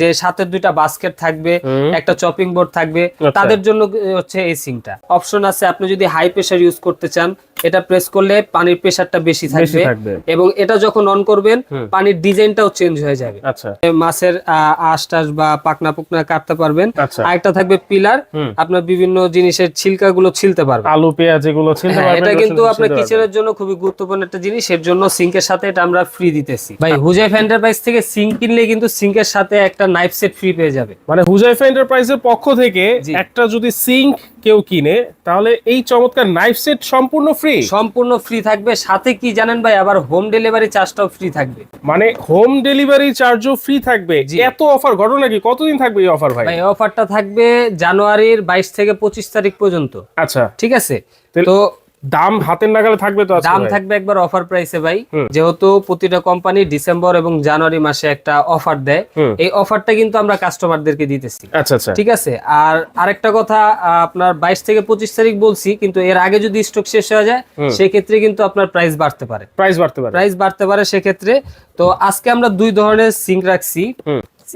যে সাথে দুইটা বাস্কেট থাকবে একটা চপিং বোর্ড থাকবে আচ্ছা। তাদের জন্য হচ্ছে এই সিংটা অপশন আছে আপনি যদি হাই প্রেশার ইউজ করতে চান এটা প্রেস করলে পানির প্রেসারটা বেশি থাকবে এবং এটা যখন অন করবেন। পানির ডিজাইনটাও চেঞ্জ হয়ে যাবে। আচ্ছা। মাছের আঁশ টাশ বা পাকনা পুকনা কাটতে পারবেন। আচ্ছা। আরেকটা থাকবে পিলার। আপনার বিভিন্ন জিনিসের ছিলকা গুলো ছিলতে পারবেন। আলু পেঁয়াজ এগুলো ছিলতে হ্যাঁ, পারবেন এটা কিন্তু আপনার। কিচেনের জন্য খুবই গুরুত্বপূর্ণ একটা জিনিস। এর জন্য সিঙ্কের সাথে এটা আমরা ফ্রি দিতেছি। ভাই হুজাইফ এন্টারপ্রাইজ থেকে সিঙ্ক কিনলে কিন্তু সিঙ্কের সাথে একটা নাইফ সেট ফ্রি পেয়ে যাবে। মানে হুজাইফা এন্টারপ্রাইজের পক্ষ থেকে একটা যদি সিঙ্ক কেউ কিনে তাহলে এই চমৎকার নাইফ সেট সম্পূর্ণ ফ্রি সম্পূর্ণ ফ্রি থাকবে। সাথে কি জানেন ভাই আবার হোম ডেলিভারি চার্জটাও ফ্রি থাকবে। মানে হোম ডেলিভারি চার্জও ফ্রি থাকবে। এত অফার ঘটনা কি? কতদিন থাকবে এই অফার ভাই? ভাই অফারটা থাকবে জানুয়ারির বাইশ থেকে পঁচিশ তারিখ পর্যন্ত। আচ্ছা। ঠিক আছে? তো দাম হাতের নাগালে থাকবে তো দাম থাকবে একবার অফার প্রাইসে ভাই। যেহেতু প্রতিটা কোম্পানি ডিসেম্বর এবং জানুয়ারি মাসে একটা অফার দেয় এই অফারটা কিন্তু আমরা কাস্টমারদেরকে দিতেছি। আচ্ছা আচ্ছা। ঠিক আছে? আর আরেকটা কথা আপনার বাইশ থেকে পঁচিশ তারিখ বলছি কিন্তু এর আগে যদি স্টক শেষ হয়ে যায় হুম। সেক্ষেত্রে কিন্তু আপনার প্রাইস বাড়তে পারে। প্রাইস বাড়তে পারে। প্রাইস বাড়তে পারে সেক্ষেত্রে। তো আজকে আমরা দুই ধরনের সিঙ্ক রাখছি।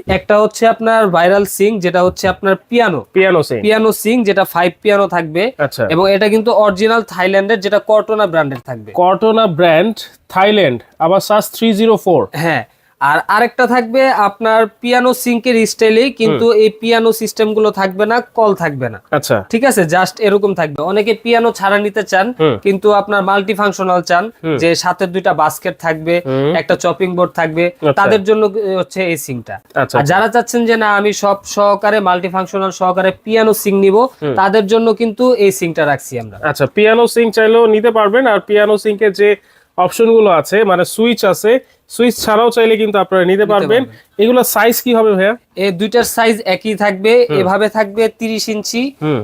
একটা হচ্ছে আপনার ভাইরাল সিং যেটা হচ্ছে আপনার piano piano sink piano sink যেটা ফাইভ পিয়ানো থাকবে। আচ্ছা। এবং এটা কিন্তু অরিজিনাল থাইল্যান্ডের যেটা কর্টোনা ব্র্যান্ডের থাকবে। কর্টনা ব্র্যান্ড থাইল্যান্ড আবার সাস থ্রি জিরো ফোর হ্যাঁ আর আরেকটা থাকবে আপনার পিয়ানো সিঙ্কের স্টাইলেই কিন্তু এই পিয়ানো সিস্টেমগুলো থাকবে না কল থাকবে না। আচ্ছা। ঠিক আছে? জাস্ট এরকম থাকবে। অনেকে পিয়ানো ছাড়া নিতে চান কিন্তু আপনার মাল্টি ফাংশনাল চান যে সাথে দুইটা বাস্কেট থাকবে একটা চপিং বোর্ড থাকবে আচ্ছা। তাদের জন্য হচ্ছে এই সিংটা আচ্ছা। আর যারা চাচ্ছেন যে না আমি সব সহকারে মাল্টি ফাংশনাল সহকারে পিয়ানো সিং নিব তাদের জন্য কিন্তু এই সিংটা রাখছি আমরা। আচ্ছা পিয়ানো সিং চাইলেও নিতে পারবেন আর পিয়ানো সিঙ্কের যে অপশনগুলো আছে মানে সুইচ আছে সুইচ ছাড়াও চাইলে কিন্তু আপনারা নিতে পারবেন। এগুলো সাইজ কি হবে ভাইয়া? এই দুইটার সাইজ একই থাকবে এভাবে থাকবে তিরিশ ইঞ্চি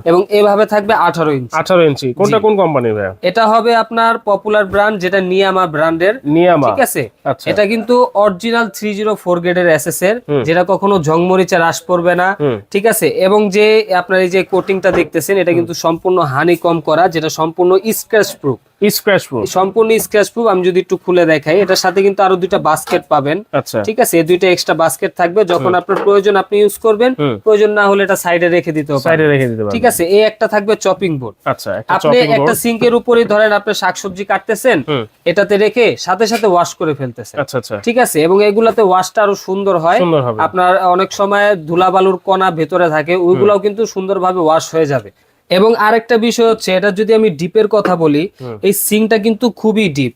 এবং এভাবে থাকবে আঠারো ইঞ্চি। আঠারো ইঞ্চি। কোনটা কোন কোম্পানির ভাইয়া? এটা হবে আপনার পপুলার ব্র্যান্ড যেটা নিয়ামা ব্র্যান্ডের। নিয়ামা। ঠিক আছে? আচ্ছা। এটা কিন্তু অরিজিনাল থ্রি জিরো ফোর গ্রেডের এসএস এর যেটা কখনো জংমরিচা হ্রাস পড়বে না। ঠিক আছে? এবং যে আপনার এই যে কোটিংটা দেখতেছেন এটা কিন্তু সম্পূর্ণ হানি কম করা যেটা সম্পূর্ণ স্ক্র্যাচ প্রুফ স্ক্র্যাচ প্রুফ সম্পূর্ণ স্ক্র্যাচ প্রুফ আমি যদি একটু খুলে দেখাই এটার সাথে কিন্তু আরও দুইটা বাস্কেট পাবেন। আচ্ছা। ঠিক আছে? এই দুইটা এক্সট্রা বাস্কেট থাকবে। যখন আপনার প্রয়োজন আপনি ইউজ করবেন প্রয়োজন না হলে এটা সাইডে রেখে দিতে হবে সাইডে রেখে দিতে ঠিক আছে? এই একটা থাকবে চপিং বোর্ড আচ্ছা একটা আপনি একটা সিঙ্কের উপরে ধরেন আপনি শাকসবজি কাটতেছেন এটাতে রেখে সাথে সাথে ওয়াশ করে ফেলতেছেন। আচ্ছা আচ্ছা। ঠিক আছে? এবং এগুলাতে ওয়াশটা আরও সুন্দর হয়। সুন্দর হবে। আপনার অনেক সময় ধুলাবালুর কণা ভেতরে থাকে ওইগুলাও কিন্তু সুন্দরভাবে ওয়াশ হয়ে যাবে। এবং আরেকটা বিষয় হচ্ছে এটা যদি আমি ডিপের কথা বলি এই সিঙ্কটা কিন্তু খুবই ডিপ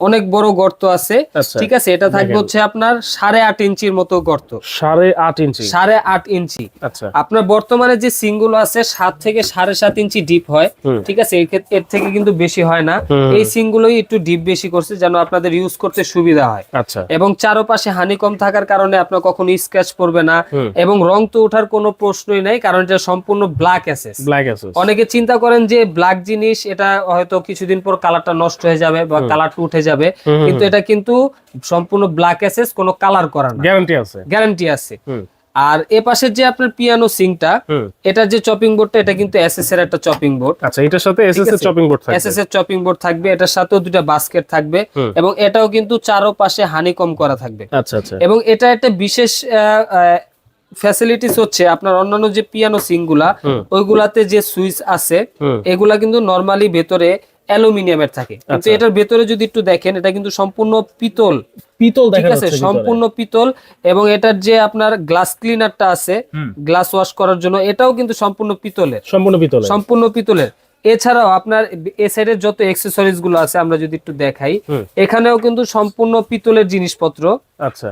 অনেক বড় গর্ত আছে। আচ্ছা। ঠিক আছে? এটা থাকবে হচ্ছে আপনার সাড়ে আট ইঞ্চির মতো গর্ত। সাড়ে আট ইঞ্চি। সাড়ে আট ইঞ্চি। আচ্ছা। আপনার বর্তমানে যে সিঙ্গুলো আছে সাত থেকে সাড়ে সাত ইঞ্চি ডিপ হয়। ঠিক আছে? এর থেকে কিন্তু বেশি হয় না। এই সিঙ্গুলোই একটু ডিপ বেশি করছে যেন আপনাদের ইউজ করতে সুবিধা হয়। আচ্ছা। এবং চারপাশে হানিকম থাকার কারণে আপনার কখনো স্ক্র্যাচ পড়বে না। এবং রং তো ওঠার কোনো প্রশ্নই নাই কারণ এটা সম্পূর্ণ ব্ল্যাক অ্যাসেস ব্ল্যাক অ্যাসেস অনেকে চিন্তা করেন যে ব্ল্যাক জিনিস এটা হয়তো কিছুদিন পর কালারটা নষ্ট হয়ে যাবে বা কালারটা উঠে যাবে। হুম, কিন্তু এটা কিন্তু সম্পূর্ণ ব্ল্যাক অ্যাসেস কোনো কালার করা না। গ্যারান্টি আছে। গ্যারান্টি আছে। আর এ পাশের যে আপনার পিয়ানো সিংটা এটার যে চপিং বোর্ডটা এটা কিন্তু এসএস এর একটা চপিং বোর্ড আচ্ছা এটার সাথে এসএস এর চপিং বোর্ড থাকবে। এসএস এর চপিং বোর্ড থাকবে এটার সাথেও দুটা বাস্কেট থাকবে এবং এটাও কিন্তু চারো চারোপাশে হানিকম করা থাকবে। আচ্ছা আচ্ছা। এবং এটা একটা বিশেষ ফ্যাসিলিটিস হচ্ছে আপনার অন্যান্য যে পিয়ানো সিংগুলা হুম। ওইগুলাতে যে সুইচ আছে এগুলা কিন্তু নরমালি ভেতরে অ্যালুমিনিয়ামের থাকে। কিন্তু আচ্ছা। এটার ভেতরে যদি একটু দেখেন এটা কিন্তু সম্পূর্ণ পিতল। পিতল ঠিক দেখা আছে? যাচ্ছে সম্পূর্ণ পিতল এবং এটার যে আপনার গ্লাস ক্লিনারটা আছে গ্লাস ওয়াশ করার জন্য এটাও কিন্তু সম্পূর্ণ পিতলের। সম্পূর্ণ পিতল সম্পূর্ণ পিতলের। এছাড়াও আপনার এ সাইডের যত এক্সেসরিজগুলো আছে আমরা যদি একটু দেখাই এখানেও কিন্তু সম্পূর্ণ পিতলের জিনিসপত্র। আচ্ছা।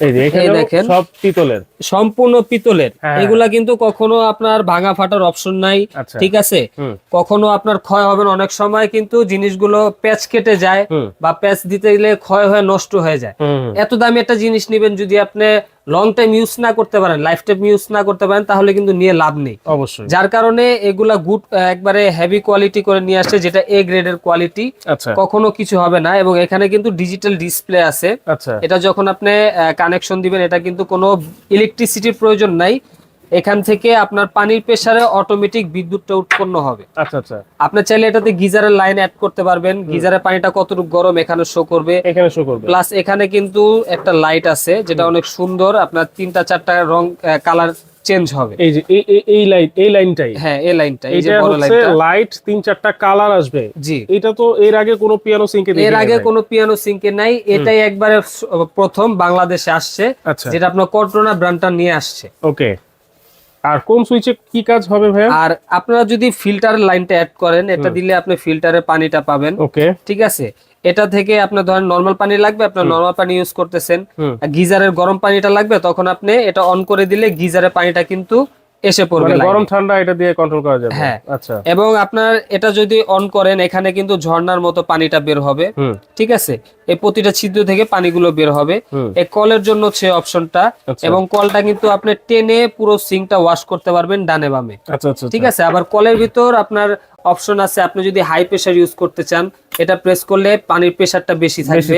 এই দেখেন। সব পিতলের। সম্পূর্ণ পিতলের। হ্যাঁ। এগুলা কিন্তু কখনো আপনার ভাঙা ফাটার অপশন নাই আচ্ছা। ঠিক আছে? কখনো আপনার ক্ষয় হবে অনেক সময় কিন্তু জিনিসগুলো প্যাচ কেটে যায় বা প্যাচ দিতে গেলে ক্ষয় হয়ে নষ্ট হয়ে যায়। এত দামি একটা জিনিস নিবেন যদি আপনি লং টাইম ইউজ না করতে পারেন লাইফ টাইম ইউজ না করতে পারেন তাহলে কিন্তু নিয়ে লাভ নেই। অবশ্যই। যার কারণে এগুলা গুড একবারে হেভি কোয়ালিটি করে নিয়ে আসছে যেটা এ গ্রেডের কোয়ালিটি আচ্ছা। কখনো কিছু হবে না এবং এখানে কিন্তু ডিজিটাল ডিসপ্লে আছে। আচ্ছা। এটা যখন আপনি কানেকশন দিবেন এটা কিন্তু কোনো ইলেকট্রিসিটির প্রয়োজন নাই। এখান থেকে আপনার পানির প্রেসারে অটোমেটিক বিদ্যুৎটা উৎপন্ন হবে। আচ্ছা আচ্ছা। আপনি চাইলে এটাতে গিজারের লাইন অ্যাড করতে পারবেন। গিজারের পানিটা কতটুকু গরম এখানে শো করবে। এখানে শো করবে। প্লাস এখানে কিন্তু একটা লাইট আছে যেটা অনেক সুন্দর। আপনার তিনটা চারটা রং কালার চেঞ্জ হবে। এই যে এই- এই- এই লাইট এই লাইনটাই হ্যাঁ এই লাইনটা এই যে বড় লাইনটা লাইট তিন চারটা কালার আসবে। জি। এটা তো এর আগে কোনো পিয়ানো সিঙ্কে এর আগে কোনো পিয়ানো সিঙ্কে নাই। এটাই একবারে প্রথম বাংলাদেশে আসছে আচ্ছা। যেটা আপনার কর্টোনা ব্র্যান্ডটা নিয়ে আসছে। ওকে আর কোন সুইচে কি কাজ হবে ভাই আর আপনারা যদি ফিল্টার লাইনটা অ্যাড করেন এটা দিলে আপনি ফিল্টারে পানিটা পাবেন। ওকে। ঠিক আছে? এটা থেকে আপনার ধরেন নর্মাল পানি লাগবে আপনার নর্মাল পানি ইউজ করতেছেন। গিজারের গরম পানিটা লাগবে তখন আপনি এটা অন করে দিলে গিজারের পানিটা কিন্তু এসে পড়বে মানে গরম ঠান্ডা এটা দিয়ে কন্ট্রোল করা যাবে। হ্যাঁ। আচ্ছা। এবং আপনার এটা যদি অন করেন এখানে কিন্তু ঝর্ণার মতো পানিটা বের হবে। ঠিক আছে? এই প্রতিটা ছিদ্র থেকে পানিগুলো বের হবে। এই কলের জন্য হচ্ছে অপশনটা আচ্ছা। এবং কলটা কিন্তু আপনি টেনে পুরো সিঙ্কটা ওয়াশ করতে পারবেন ডানে বামে। আচ্ছা আচ্ছা ঠিক আছে? আবার কলের ভিতর আপনার অপশন আছে আপনি যদি হাই প্রেসার ইউজ করতে চান এটা প্রেস করলে পানির প্রেসারটা বেশি থাকবে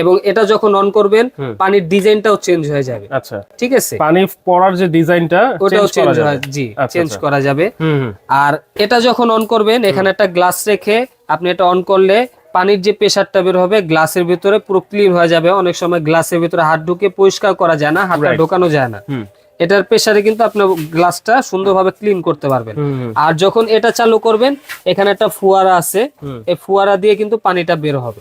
এবং এটা যখন অন করবেন। পানির ডিজাইনটাও চেঞ্জ হয়ে যাবে। আচ্ছা। ঠিক আছে? পানি পড়ার যে ডিজাইনটা ওটাও চেঞ্জ হয় জি আচ্ছা, চেঞ্জ আচ্ছা। করা যাবে। আর এটা যখন অন করবেন এখানে একটা গ্লাস রেখে আপনি এটা অন করলে পানির যে প্রেশারটা বের হবে গ্লাসের ভিতরে পুরো ক্লিন হয়ে যাবে। অনেক সময় গ্লাসের ভিতরে হাত ঢুকে পরিষ্কার করা যায় না হাতটা ঢোকানো যায় না। হুম। এটার প্রেসারে কিন্তু আপনি গ্লাসটা সুন্দরভাবে ক্লিন করতে পারবেন। আর যখন এটা চালু করবেন এখানে একটা ফুয়ারা আছে। এই ফুয়ারা দিয়ে কিন্তু পানিটা বের হবে।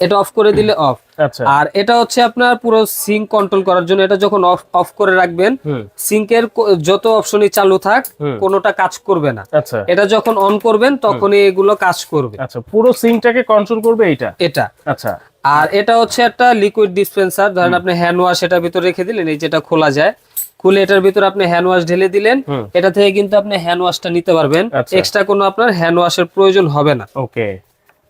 এটা অফ করে দিলে অফ আচ্ছা। আর এটা হচ্ছে আপনার পুরো সিঙ্ক কন্ট্রোল করার জন্য এটা যখন অফ অফ করে রাখবেন সিঙ্কের যত অপশনই চালু থাক। কোনোটা কাজ করবে না। আচ্ছা। এটা যখন অন করবেন তখনই এগুলো কাজ করবে। আচ্ছা পুরো সিঙ্কটাকে কন্ট্রোল করবে এটা এটা। আচ্ছা। আর এটা হচ্ছে একটা লিকুইড ডিসপেন্সার ধরেন আপনি হ্যান্ড ওয়াশ এটার ভিতরে রেখে দিলেন এই যেটা খোলা যায়। খুলে এটার ভিতরে আপনি হ্যান্ড ওয়াশ ঢেলে দিলেন এটা থেকে কিন্তু আপনি হ্যান্ড ওয়াশটা নিতে পারবেন। আচ্ছা। এক্সট্রা কোনো আপনার হ্যান্ড ওয়াশের প্রয়োজন হবে না। ওকে।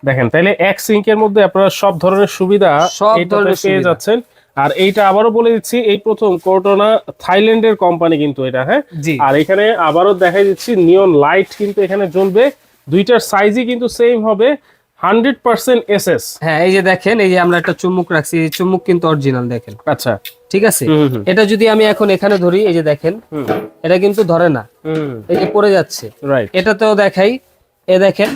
দেখেন তাইলে এক সিঙ্কের মধ্যে আপনারা সব ধরনের সুবিধা সব ধরনের পেয়ে যাচ্ছেন। আর এইটা আবারও বলে দিচ্ছি এই প্রথম কোর্টোনা থাইল্যান্ডের কোম্পানি কিন্তু এটা হ্যাঁ? আর এখানে আবারও দেখাই দিচ্ছি নিয়ন লাইট কিন্তু এখানে জ্বলবে। দুইটার সাইজই কিন্তু সেম হবে। হান্ড্রেড পার্সেন্ট এস এস হ্যাঁ এই যে দেখেন এই যে আমরা একটা চুম্বুক রাখছি এই চুম্বুক কিন্তু অরিজিনাল দেখেন। আচ্ছা। ঠিক আছে? এটা যদি আমি এখন এখানে ধরি এই যে দেখেন এটা কিন্তু ধরে না। এই যে পড়ে যাচ্ছে। রাইট এটাতেও দেখাই এ দেখেন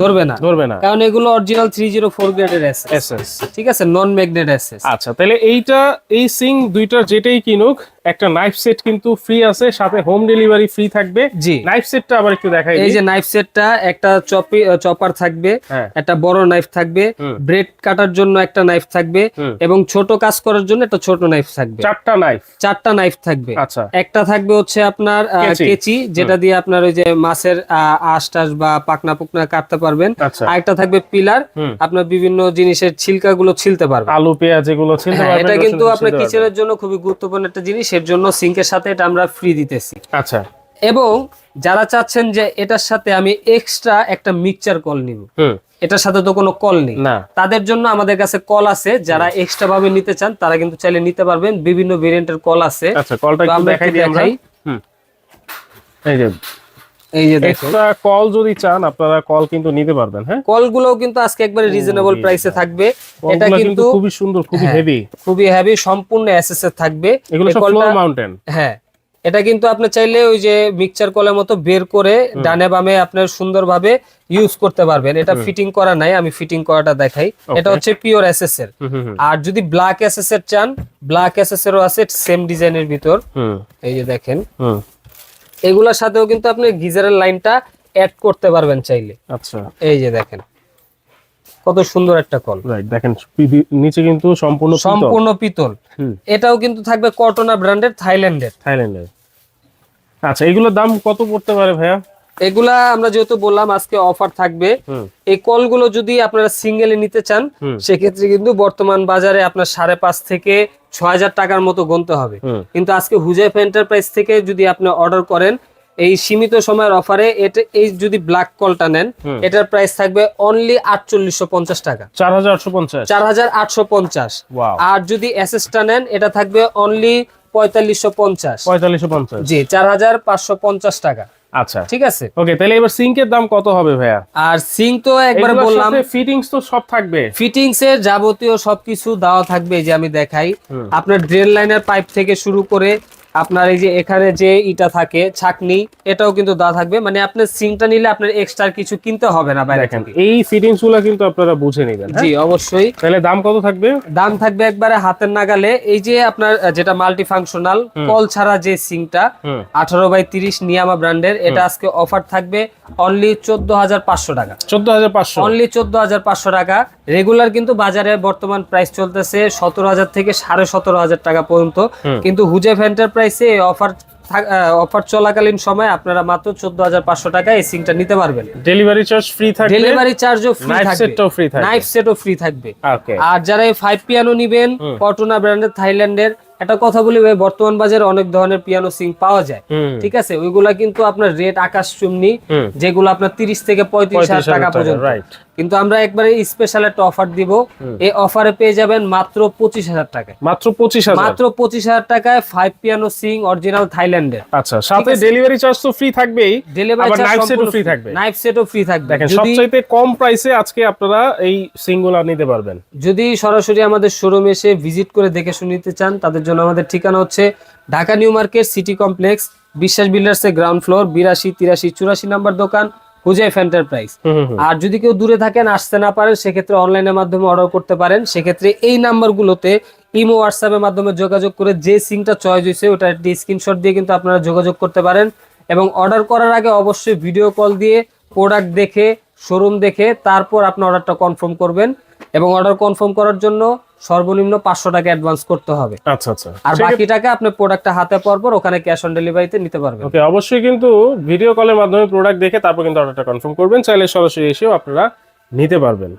ধরবে না। ধরবে না। কারণ এগুলো অরিজিনাল থ্রি জিরো ফোর গ্রেডের এস এস এস ঠিক আছে? নন ম্যাগনেট এসএস আচ্ছা তাহলে এইটা এই সিং দুইটার যেটাই কিনুক একটা নাইফ সেট কিন্তু ফ্রি আছে সাথে হোম ডেলিভারি ফ্রি থাকবে। জি। নাইফ সেটটা আবার একটু দেখাই এই যে নাইফ সেটটা একটা চপি চপার থাকবে হ্যাঁ। একটা বড় নাইফ থাকবে ব্রেড কাটার জন্য একটা নাইফ থাকবে এবং ছোট কাজ করার জন্য একটা ছোট নাইফ থাকবে। চারটা নাইফ চারটা নাইফ থাকবে। আচ্ছা। একটা থাকবে হচ্ছে আপনার কেচি। যেটা দিয়ে আপনার ওই যে মাছের আহ, আঁশ টাশ বা পাকনা পুকনা কাটতে পারবেন। আচ্ছা। আরেকটা থাকবে পিলার আপনার বিভিন্ন জিনিসের ছিলকা গুলো ছিলতে পারবেন। আলু পেঁয়াজ এগুলো ছিলতে হ্যাঁ, পারবেন এটা কিন্তু আপনার। কিচেনের জন্য খুবই গুরুত্বপূর্ণ একটা জিনিস। এর জন্য সিঙ্কের সাথে এটা আমরা ফ্রি দিতেছি। আচ্ছা। এবং যারা চাচ্ছেন যে এটার সাথে আমি এক্সট্রা একটা মিক্সচার কল নিব এটার সাথে তো কোনো কল নেই। না। তাদের জন্য আমাদের কাছে কল আছে যারা এক্সট্রা ভাবে নিতে চান তারা কিন্তু চাইলে নিতে পারবেন। বিভিন্ন ভেরিয়েন্টের কল আছে। আচ্ছা কলটা একটু দেখাই দিই আমরা। হুম। এই যে এই যে এক্সট্রা কল যদি চান আপনারা কল কিন্তু নিতে পারবেন হ্যাঁ? কলগুলোও কিন্তু আজকে একবারে রিজনেবল প্রাইসে থাকবে। এটা কিন্তু খুবই সুন্দর খুবই হ্যাঁ। হেভি খুবই হেভি সম্পূর্ণ এসএস এর থাকবে। এগুলো সব ফ্লোর মাউন্টেন হ্যাঁ এটা কিন্তু আপনি চাইলে ওই যে মিক্সচার কলের মতো বের করে ডানে বামে আপনার সুন্দরভাবে ইউজ করতে পারবেন। এটা ফিটিং করা নাই আমি ফিটিং করাটা দেখাই। এটা হচ্ছে পিওর এসএস এর আর যদি ব্ল্যাক এসএস এর চান ব্ল্যাক এসএস এরও আছে সেম ডিজাইনের ভিতর। এই যে দেখেন। হুম। এগুলোর সাথেও কিন্তু আপনি গিজারের লাইনটা অ্যাড করতে পারবেন চাইলে। আচ্ছা। এই যে দেখেন কত সুন্দর একটা কল। রাইট দেখেন নিচে কিন্তু সম্পূর্ণ সম্পূর্ণ পিতল। এটাও কিন্তু থাকবে কটনা ব্র্যান্ডের থাইল্যান্ডের। থাইল্যান্ডের। আচ্ছা এগুলোর দাম কত পড়তে পারে ভাইয়া? এগুলা আমরা যেহেতু বললাম আজকে অফার থাকবে। এই কলগুলো যদি আপনারা সিঙ্গেলে নিতে চান সেক্ষেত্রে কিন্তু বর্তমান বাজারে আপনার সাড়ে পাঁচ থেকে ছয় হাজার টাকার মতো গুনতে হবে। কিন্তু আজকে হুজাইফ এন্টারপ্রাইজ থেকে যদি আপনি অর্ডার করেন এই সীমিত সময়ের অফারে এটা এই যদি ব্ল্যাক কলটা নেন এটার প্রাইস থাকবে অনলি আটচল্লিশশো পঞ্চাশ টাকা। চার হাজার আটশো পঞ্চাশ। চার হাজার আটশো পঞ্চাশ। আর যদি এসএসটা নেন এটা থাকবে অনলি পঁয়তাল্লিশশো পঞ্চাশ। পঁয়তাল্লিশশো পঞ্চাশ। জি চার হাজার পাঁচশো পঞ্চাশ টাকা। আচ্ছা। ঠিক আছে? ওকে তাহলে এবার সিঙ্কের দাম কত হবে ভাইয়া? আর সিঙ্ক তো একবার বললাম ফিটিংস তো সব থাকবে। ফিটিংস এর যাবতীয় সবকিছু দেওয়া থাকবে যে আমি দেখাই। আপনার ড্রেন লাইনের পাইপ থেকে শুরু করে আপনার এই যে এখানে যে ইটা থাকে ছাকনি এটাও কিন্তু দেওয়া থাকবে। মানে আপনার সিংটা নিলে আপনার এক্সট্রা কিছু কিনতে হবে না বাইরে থেকে। এই ফিটিংসগুলো কিন্তু আপনারা বুঝে নেবেন হ্যাঁ? জি অবশ্যই। তাহলে দাম কত থাকবে? দাম থাকবে একবারে হাতের নাগালে। এই যে আপনার যেটা মাল্টি ফাংশনাল কল ছাড়া যে সিংটা হুম। আঠারো বাই তিরিশ নিয়ামা ব্র্যান্ডের এটা আজকে অফার থাকবে অনলি চোদ্দ হাজার পাঁচশো টাকা। চোদ্দ হাজার পাঁচশো। অনলি চোদ্দ হাজার পাঁচশো টাকা। রেগুলার কিন্তু বাজারে বর্তমান প্রাইস চলতেছে সতেরো হাজার থেকে সাড়ে সতেরো হাজার টাকা পর্যন্ত। কিন্তু হুজেফ এন্টারপ্রাইসে অফার অফার চলাকালীন সময় আপনারা মাত্র চোদ্দ হাজার পাঁচশো টাকা এই সিংটা নিতে পারবেন। ডেলিভারি চার্জ ফ্রি থাকবে? ডেলিভারি চার্জও ফ্রি থাকবে। নাইফ সেটটাও ফ্রি থাকবে? নাইফ সেটও ফ্রি থাকবে। ওকে আর যারা এই ফাইভ পিয়ানো নিবেন কটনা ব্র্যান্ডের থাইল্যান্ডের একটা কথা বলি ভাই বর্তমান বাজারে অনেক ধরনের পিয়ানো সিং পাওয়া যায়। ঠিক আছে? ওইগুলা কিন্তু আপনার রেট আকাশ চুমনি। যেগুলো আপনার তিরিশ থেকে পঁয়ত্রিশ হাজার 35,000 টাকা পর্যন্ত. কিন্তু আমরা একবারে স্পেশাল একটা অফার দিব। এই অফারে পেয়ে যাবেন মাত্র পঁচিশ হাজার টাকায়। মাত্র পঁচিশ হাজার। মাত্র পঁচিশ হাজার টাকায় ফাইভ পিয়ানো সিং অরিজিনাল থাইল্যান্ডের। আচ্ছা সাথে ডেলিভারি চার্জ তো ফ্রি থাকবেই ডেলিভারি নাইফ সেটও ফ্রি থাকবে। নাইফ সেটও ফ্রি থাকবে। দেখেন সবচাইতে কম প্রাইসে আজকে আপনারা এই সিঙ্গুলা নিতে পারবেন। যদি সরাসরি আমাদের শোরুমে এসে ভিজিট করে দেখে শুনে নিতে চান তাদের জন্য আমাদের ঠিকানা হচ্ছে Dhaka new market city complex Biswas builders এর গ্রাউন্ড ফ্লোর বিরাশি তিরাশি চুরাশি নাম্বার দোকান হুজাইফ এন্টারপ্রাইজ। আর যদি কেউ দূরে থাকেন আসতে না পারেন সেক্ষেত্রে অনলাইনের মাধ্যমে অর্ডার করতে পারেন। সেক্ষেত্রে এই নাম্বারগুলোতে ইমো হোয়াটসঅ্যাপের মাধ্যমে যোগাযোগ করে যে সিমটা চয়েস হয়েছে ওটা একটি স্ক্রিনশট দিয়ে কিন্তু আপনারা যোগাযোগ করতে পারেন। এবং অর্ডার করার আগে অবশ্যই ভিডিও কল দিয়ে প্রোডাক্ট দেখে শোরুম দেখে তারপর আপনি অর্ডারটা কনফার্ম করবেন। এবং অর্ডার কনফার্ম করার জন্য সর্বনিম্ন পাঁচশো টাকা অ্যাডভান্স করতে হবে। আচ্ছা আচ্ছা। আর বাকি টাকা আপনি প্রোডাক্টটা হাতে পাওয়ার পর ওখানে ক্যাশ অন ডেলিভারিতে নিতে পারবেন। ওকে অবশ্যই কিন্তু ভিডিও কলের মাধ্যমে প্রোডাক্ট দেখে তারপর কিন্তু অর্ডারটা কনফার্ম করবেন। চাইলে সরাসরি এসেও আপনারা নিতে পারবেন।